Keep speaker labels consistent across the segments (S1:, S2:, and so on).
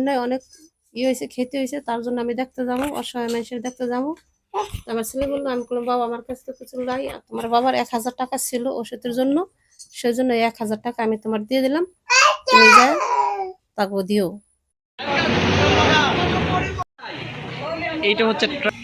S1: বন্যায় অনেক ইয়ে হয়েছে, ক্ষতি হয়েছে, তার জন্য আমি দেখতে যাব, অসহায় মানুষের দেখতে যাব। আমার ছেলে বলল, আমি বললাম বাবা আমার কাছে তো কিছু নাই তোমার বাবার এক হাজার টাকা ছিল ওষুধের জন্য সেই জন্য এক হাজার টাকা আমি তোমার দিয়ে দিলাম। তুমি যা তাকে দিও।
S2: এইটা হচ্ছে ট্রা-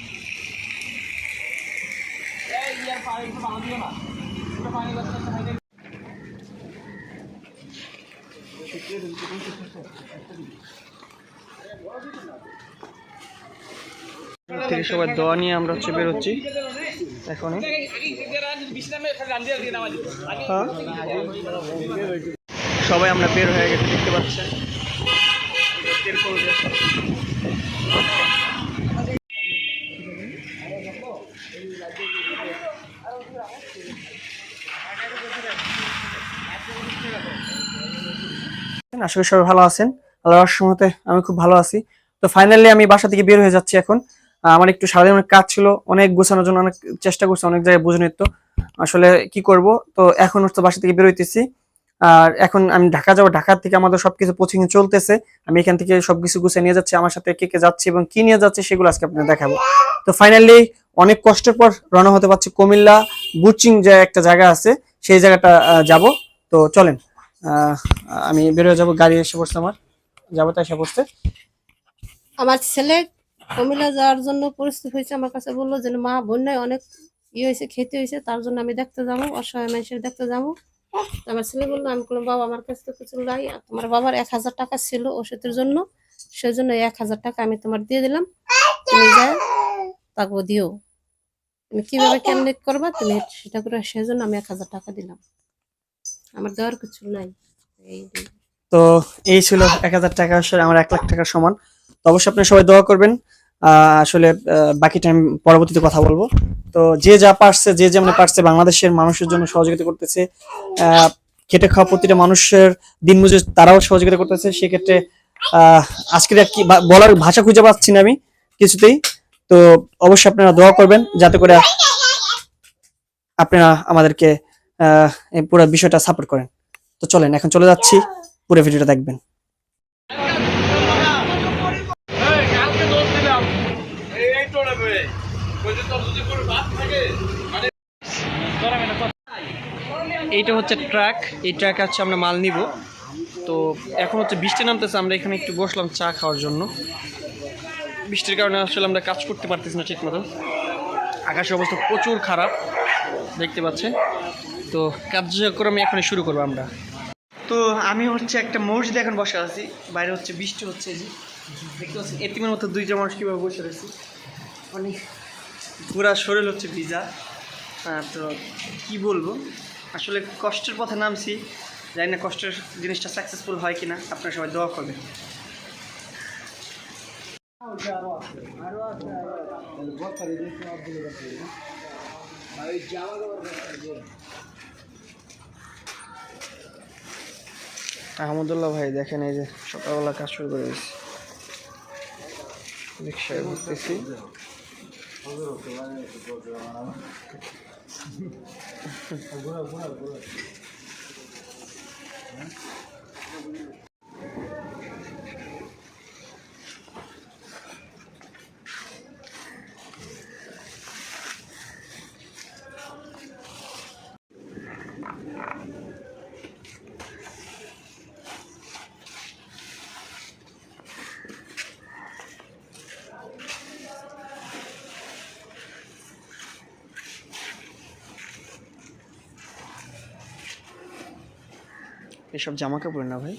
S2: থেকে সবাই দোয়া নিয়ে আমরা হচ্ছে বেরোচ্ছি। এখনই। সবাই আমরা বের হয়ে গেছে, দেখতে পাচ্ছেন। আশা করি সবাই ভালো আছেন। রহমতে আমি খুব ভালো আছি। তো ফাইনালি আমি বাসা থেকে বের হয়ে যাচ্ছি এখন। আমার একটু সারাদিন অনেক কাজ ছিল, অনেক গোছানোর জন্য অনেক চেষ্টা করছি, অনেক জায়গায় বুঝে তো আসলে কি করব? তো এখন হচ্ছে বাসা থেকে বেরোইতেছি। আর এখন আমি ঢাকা যাব। ঢাকা থেকে আমাদের সবকিছু কোচিং চলতেছে। আমি এখান থেকে সবকিছু গুছিয়ে নিয়ে যাচ্ছি। আমার সাথে কে কে যাচ্ছে এবং কি নিয়ে যাচ্ছে সেগুলো আজকে আপনাদের দেখাবো। তো ফাইনালি অনেক কষ্টের পর রওনা হতে পারছি কুমিল্লা। বুচিং যে একটা জায়গা আছে, সেই জায়গাটা যাব। তো চলেন আমি বেরোয় যাব। গাড়ি এসে পড়ছে আমার। যাব তাই এসে পড়ছে
S1: আমার ছেলে কুমিল্লা যাওয়ার জন্য পরিস্থিতি হয়েছে। আমার কাছে বলল যে, মা, বন্যায় অনেক ইয়ে হয়েছে, ক্ষতি হয়েছে, তার জন্য আমি দেখতে যাব, অসহায় মানুষের দেখতে যাব। আমার ছেলে বলল, আমি বললাম বাবা, আমার কাছে তো কিছু নাই। তোমার বাবার এক হাজার টাকা ছিল ওষুধের জন্য সেই জন্য এক হাজার টাকা আমি তোমার দিয়ে দিলাম। তুমি যা তাকে দিও। তুমি কীভাবে কেমনে করবা, তুমি সেটা করে সেই জন্য আমি এক হাজার টাকা দিলাম। আমার দেওয়ার কিছু নাই। এই
S2: তো এই ছিল এক হাজার টাকা আমার এক লাখ টাকার সমান। অবশ্যই আপনারা সবাই দোয়া করবেন। আসলে বাকি টাইম পরবর্তীতে কথা বলব। তো যে যা পারছে, যে যেমন পারছে, বাংলাদেশের মানুষের জন্য সহযোগিতা করতেছে। খেটে খাওয়া প্রতিটা মানুষের দিন মজুর তারাও সহযোগিতা করতেছে। সেক্ষেত্রে আজকের কি বলার ভাষা খুঁজে পাচ্ছি না আমি কিছুতেই। তো অবশ্যই আপনারা দোয়া করবেন, যাতে করে আপনারা আমাদেরকে পুরো বিষয়টা সাপোর্ট করেন। তো চলেন, এখন চলে যাচ্ছি। পুরো ভিডিওটা দেখবেন। এইটা হচ্ছে ট্রাক, এই ট্রাকে হচ্ছে আমরা মাল নিব। তো এখন হচ্ছে বৃষ্টি নামতেছে, আমরা এখানে একটু বসলাম চা খাওয়ার জন্য। বৃষ্টির কারণে আসলে আমরা কাজ করতে পারতেছি না ঠিক মতো আকাশের অবস্থা প্রচুর খারাপ, দেখতে পাচ্ছেন। তো কার্যক্রম এখনই শুরু করব আমরা। তো আমি হচ্ছে একটা মসজিদে এখন বসে আছি, বাইরে হচ্ছে বৃষ্টি হচ্ছে যে। দেখতে পাচ্ছি এতিমের মতো দুইটা মানুষ কীভাবে বসে রয়েছে। মানে পুরা শরীর হচ্ছে ভিজা। তো কি বলব? আসলে কষ্টের পথে নামছি, জানি না কষ্টের জিনিসটা সাকসেসফুল হয় কিনা, আপনারা সবাই দোয়া করবেন। আহমদুল্লাহ ভাই, দেখেন এই যে সকালবেলা কাজ শুরু করে দিয়েছি। রিক্সায় ঘুরতেছি બોલો બોલો બોલો এসব জামা কাপড় না ভাই।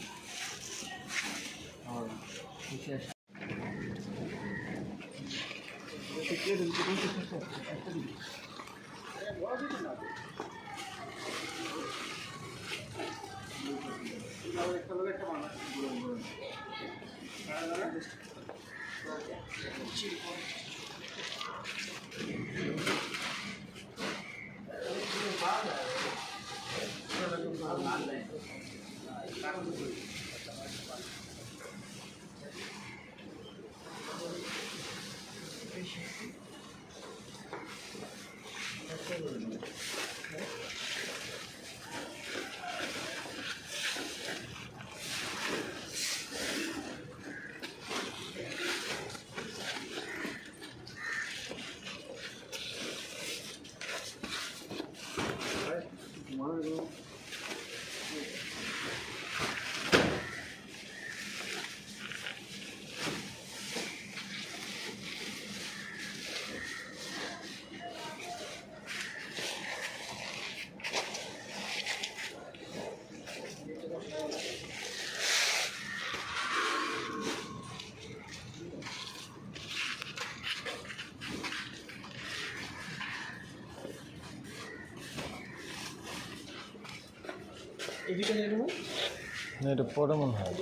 S3: না এটা পরে মনে হয়।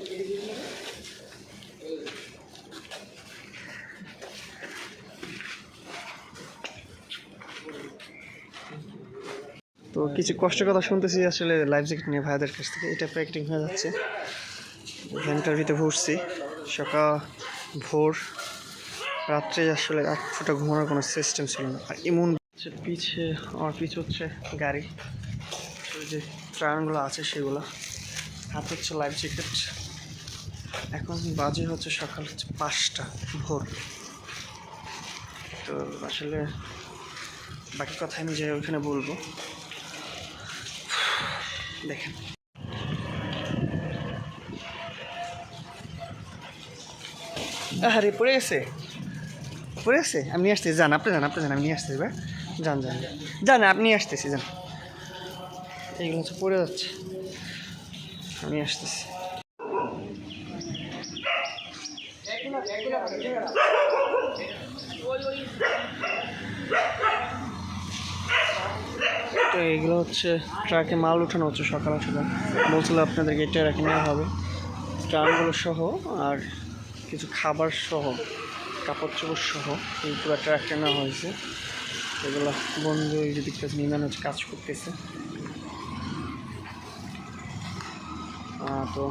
S2: তো কিছু কষ্ট কথা শুনতেছি আসলে লাইফ জ্যাকেট নিয়ে ভাইদের কাছ থেকে। এটা প্যাকেটিং হয়ে যাচ্ছে। ভ্যানটার ভিতরে ভরছি। সকাল ভোর রাত্রে আসলে এক ফুটা ঘুমানোর কোনো সিস্টেম ছিল না। আর এমন হচ্ছে পিছে আমার পিছে হচ্ছে গাড়ি। ওই যে ট্রানগুলো আছে সেগুলো। হাতে হচ্ছে লাইফ জ্যাকেট এখন বাজে হচ্ছে সকাল হচ্ছে পাঁচটা ভোর। তো আসলে বাকি কথা আমি যে ওইখানে বলব। দেখেন। আরে, পড়ে গেছে? পড়ে গেছে? আমি আসতেছি, যান, আপনি যান আপনি যান, আমি নিয়ে আসতেছি যান যান যান। আপনি আসতেছি, যান। এইগুলো হচ্ছে পড়ে যাচ্ছে। আমি আসতেছি। তো এগুলো হচ্ছে ট্রাকে মাল উঠানো হচ্ছে সকাল সকাল। বলছিল আপনাদেরকে এটা রেখে নেওয়া হবে। ট্রামগুলো সহ আর কিছু খাবার সহ, কাপড় চোপড় সহ এই পুরো ট্রাকটা নেওয়া হয়েছে। এগুলো বন্ধু এই যে দেখতেছে নির্মাণ হচ্ছে কাজ করতেছে। তো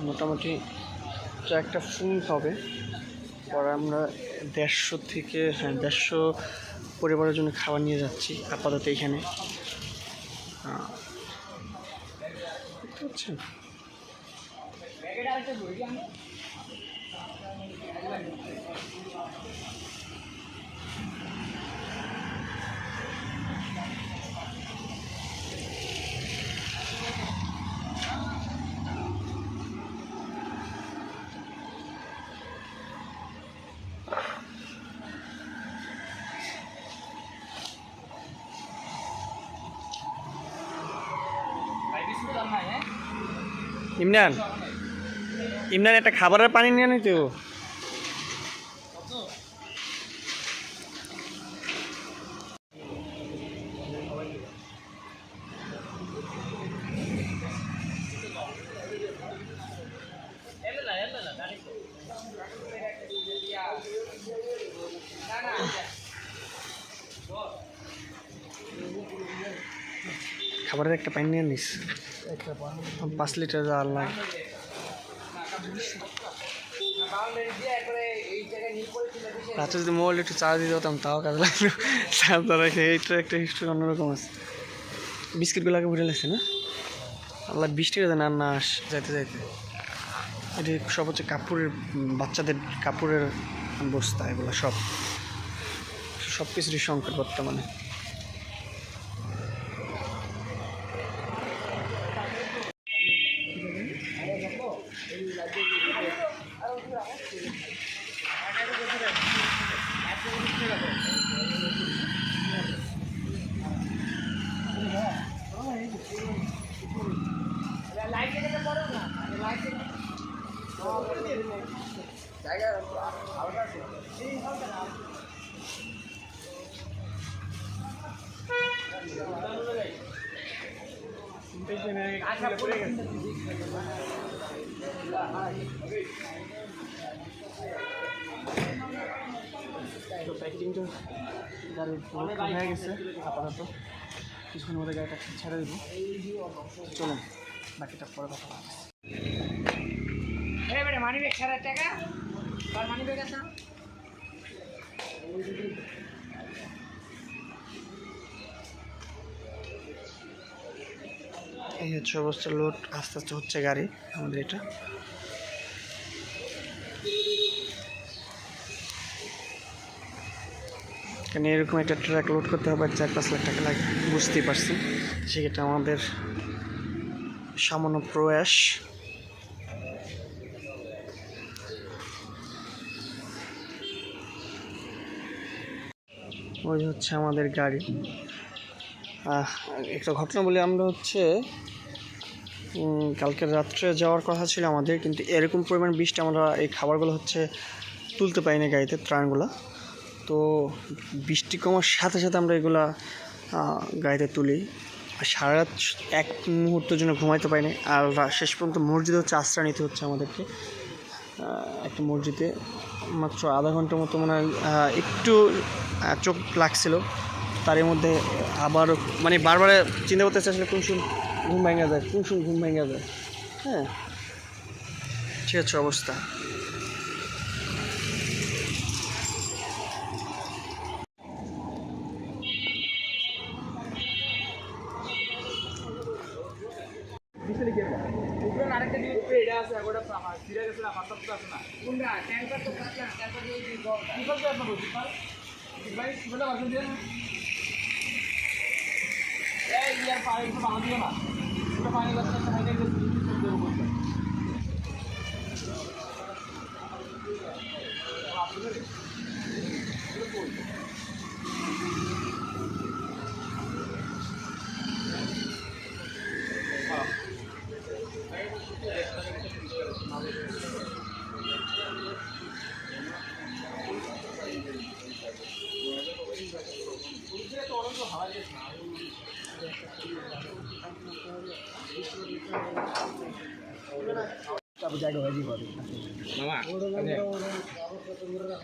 S2: মোটামুটি একটা ফুল হবে। পরে আমরা দেড়শো থেকে হ্যাঁ দেড়শো পরিবারের জন্য খাবার নিয়ে যাচ্ছি আপাতত এইখানে আহ, ইমরান ইমরান একটা খাবারের পানি নিয়ে নিতে খাবারের একটা পানি নিয়ে নিস পাঁচ লিটার জাল লাগে। রাতে যদি মোবাইল একটু চার্জ দিতে হতাম তাও কাজে লাগল চার্জ দ্বারা এইটা একটা হিস্ট্রি অন্যরকম আছে। বিস্কিটগুলো আগে ভরে লাগছে না? আল্লাহ বৃষ্টি যায় না না আস, যাইতে যাইতে। এটি সব হচ্ছে কাপড়ের বাচ্চাদের কাপড়ের বস্তা, এগুলো সব। সব কিছুরই সংকট বর্তমানে তো প্যাকেটিংটা গাড়ির লোড হয়ে গেছে আপাতত কিছুক্ষণের মধ্যে গাড়িটা ছেড়ে দেবো। চলুন বাকিটা পরে কথা বলব।
S4: মানিব্যাগ ছাড়ার টাকা? আছে?
S2: এই হচ্ছে অবস্থা লোড আস্তে আস্তে হচ্ছে গাড়ি আমাদের এটা। কেন এরকম একটা ট্র্যাক লোড করতে হবে, চার পাঁচ লাখ টাকা লাগে। বুঝতেই পারছি সেক্ষেত্রে আমাদের সামান্য প্রয়াস। ওই হচ্ছে আমাদের গাড়ি। একটা ঘটনা বলি আমরা হচ্ছে কালকে রাত্রে যাওয়ার কথা ছিল আমাদের, কিন্তু এরকম পরিমাণ বৃষ্টি আমরা এই খাবারগুলো হচ্ছে তুলতে পারিনি গাড়িতে, ত্রাণগুলো। তো বৃষ্টি কমার সাথে সাথে আমরা এগুলা গাড়িতে তুলি। আর সারা রাত এক মুহূর্তের জন্য ঘুমাইতে পারিনি। আর শেষ পর্যন্ত মসজিদে হচ্ছে আশ্রয় নিতে হচ্ছে আমাদেরকে। একটা মসজিদে মাত্র আধা ঘণ্টার মতো মনে হয় একটু চোখ লাগছিল। তার মধ্যে আবার মানে বারবার চিন্তা করতে আসলে কোন সময় ঘুম ভেঙে যায়, কোন সময় ঘুম ভেঙে যায়। হ্যাঁ। ঠিক আছে, অবস্থা।
S4: কোনটা? ট্যাঙ্কার তো কাটলা ট্যাঙ্কার দিয়ে কি করতে আপনি বলছি পার ভাই বলে বাসন দিয়ে। না এই ইয়ার পানি তো বাঁধ দিও না। পানি পানি দিয়ে দেবো বলতে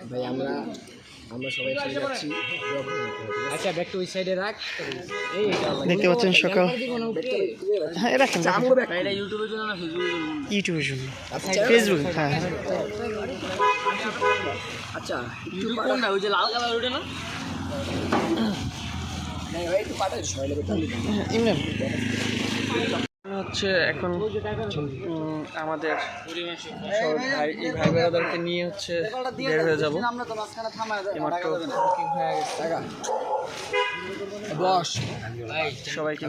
S5: ভাই আমরা আমরা সবাই চলে যাচ্ছি আচ্ছা ব্যাক টু ওই সাইডে রাখ। এই
S2: দেখতে পাচ্ছেন সকাল। হ্যাঁ রাখেন।
S5: ইউটিউবের জন্য না ফেসবুকের জন্য?
S2: ইউটিউবের জন্য। ফেসবুক হ্যাঁ হ্যাঁ।
S5: আচ্ছা ইউটিউব কোনটা? ওই যে লাল কালার ওটা না?
S2: ইমরান হচ্ছে এখন আমাদের ভাই এই ভাই বেড়াদারকে নিয়ে হচ্ছে বের হয়ে যাব।
S5: বস
S2: সবাইকে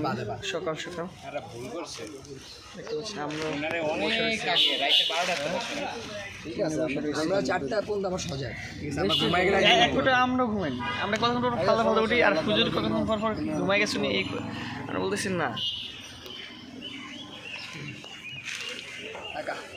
S2: সকাল সকাল। আমরা
S5: আমরা ঘুমাই।
S2: ফালতে উঠি আর পুজোর পর পর ঘুমাই গেছি এই আর বলতেছি না।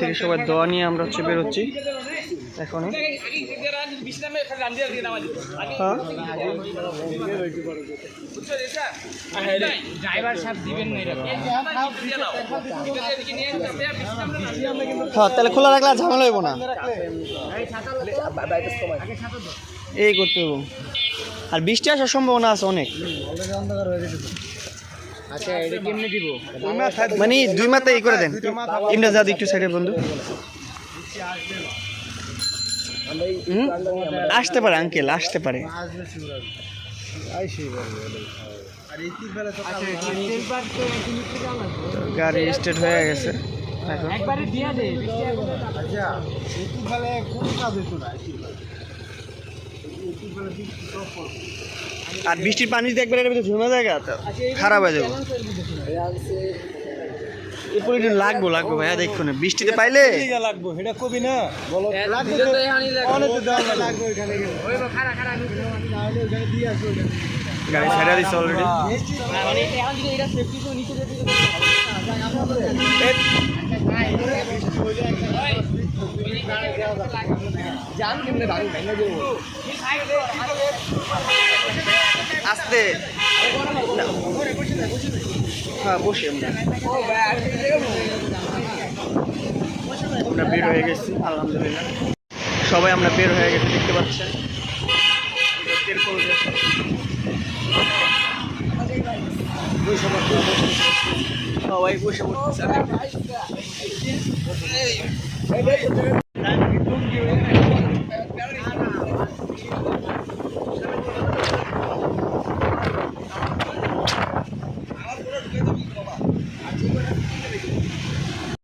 S2: থেকে সবাই দোয়া নিয়ে আমরা হচ্ছে বেরোচ্ছি। এখনই। হ্যাঁ? হ্যাঁ তাহলে খোলা রাখলে আর ঝামেলা হইব না। এই করতে হইব। আর বৃষ্টি আসার সম্ভাবনা আছে অনেক।
S5: আচ্ছা এটা কেমনে দিব?
S2: মানে দুই মাথা এই করে দেন। ইমরান যাদ একটু সাইডে বন্ধু। আসতে পারে আঙ্কেল আসতে পারে। গাড়ি স্টার্ট হয়ে গেছে। এখন।
S4: একবারে দিয়া দে
S2: আর বৃষ্টির পানি দিয়ে একবার ভিতরে ঝুমে জায়গা তো খারাপ হয়ে যাবে। লাগবো লাগবো ভাইয়া, দেখুন। বৃষ্টিতে পাইলে
S3: লাগবো এটা কবি না
S2: গাড়ি অলরেডি
S5: জান কেমনে
S2: আস্তে। হ্যাঁ বসে আমরা। বের হয়ে গেছি, আলহামদুলিল্লাহ। সবাই আমরা বের হয়ে গেছি, দেখতে পাচ্ছেন? এরকম যে- Hey. Hey. Hey.